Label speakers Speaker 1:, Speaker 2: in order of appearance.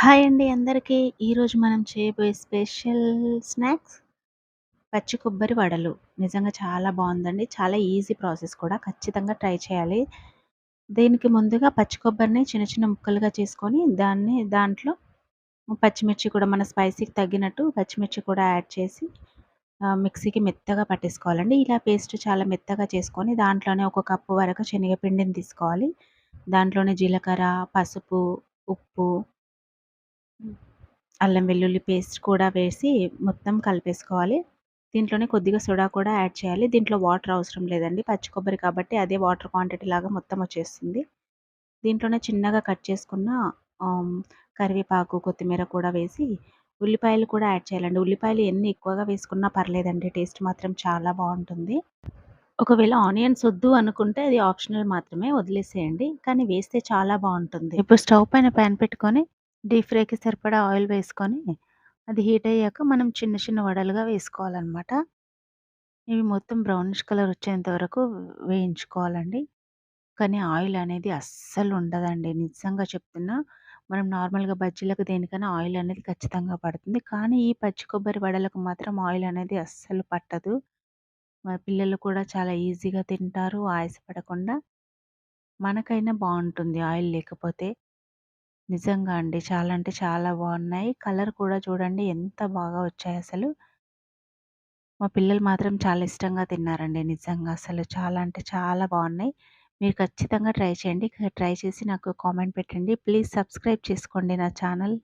Speaker 1: Hi అండి అందరికీ. ఈరోజు మనం చేయబోయే స్పెషల్ స్నాక్స్ పచ్చి కొబ్బరి వడలు. నిజంగా చాలా బాగుందండి చాలా ఈజీ ప్రాసెస్ కూడా. ఖచ్చితంగా ట్రై చేయాలి. దీనికి ముందుగా పచ్చి కొబ్బరిని చిన్న చిన్న ముక్కలుగా చేసుకొని దాన్ని దాంట్లో పచ్చిమిర్చి కూడా మన స్పైసీకి తగ్గినట్టు పచ్చిమిర్చి కూడా యాడ్ చేసి మిక్సీకి మెత్తగా పట్టేసుకోవాలండి. ఇలా పేస్ట్ చాలా మెత్తగా చేసుకొని దాంట్లోనే ఒక కప్పు వరకు శనగపిండిని తీసుకోవాలి. దాంట్లోనే జీలకర్ర, పసుపు, ఉప్పు అల్లం వెల్లుల్లి పేస్ట్ కూడా వేసి మొత్తం కలిపేసుకోవాలి. దీంట్లోనే కొద్దిగా సోడా కూడా యాడ్ చేయాలి. దీంట్లో వాటర్ అవసరం లేదండి. పచ్చి కొబ్బరి కాబట్టి అదే వాటర్ క్వాంటిటీ లాగా మొత్తం వచ్చేస్తుంది. దీంట్లోనే చిన్నగా కట్ చేసుకున్న కరివేపాకు, కొత్తిమీర కూడా వేసి ఉల్లిపాయలు కూడా యాడ్ చేయాలండి. ఉల్లిపాయలు ఎన్ని ఎక్కువగా వేసుకున్నా పర్లేదండి. టేస్ట్ మాత్రం చాలా బాగుంటుంది ఒకవేళ ఆనియన్స్ వద్దు అనుకుంటే అది ఆప్షనల్ మాత్రమే వదిలేసేయండి. కానీ వేస్తే చాలా బాగుంటుంది ఇప్పుడు స్టవ్ పైన ప్యాన్ పెట్టుకొని డీప్ ఫ్రైకి సరిపడా ఆయిల్ వేసుకొని అది హీట్ అయ్యాక మనం చిన్న చిన్న వడలుగా వేసుకోవాలన్నమాట ఇవి మొత్తం బ్రౌనిష్ కలర్ వచ్చేంత వరకు వేయించుకోవాలండి. కానీ ఆయిల్ అనేది అస్సలు ఉండదండి. నిజంగా చెప్తున్నా. మనం నార్మల్‌గా బజ్జీలకు దేనికైనా ఆయిల్ అనేది ఖచ్చితంగా పడుతుంది. కానీ ఈ పచ్చి కొబ్బరి వడలకు మాత్రం ఆయిల్ అనేది అస్సలు పట్టదు. మా పిల్లలు కూడా చాలా ఈజీగా తింటారు ఆయాసపడకుండా. మనకైనా బాగుంటుంది ఆయిల్ లేకపోతే. నిజంగా అండి. చాలా అంటే చాలా బాగున్నాయి కలర్ కూడా చూడండి ఎంత బాగా వచ్చాయి అసలు మా పిల్లలు మాత్రం చాలా ఇష్టంగా తిన్నారండి. నిజంగా అసలు చాలా అంటే చాలా బాగున్నాయి మీరు ఖచ్చితంగా ట్రై చేయండి. ట్రై చేసి నాకు కామెంట్ పెట్టండి. ప్లీజ్ సబ్స్క్రైబ్ చేసుకోండి నా ఛానల్.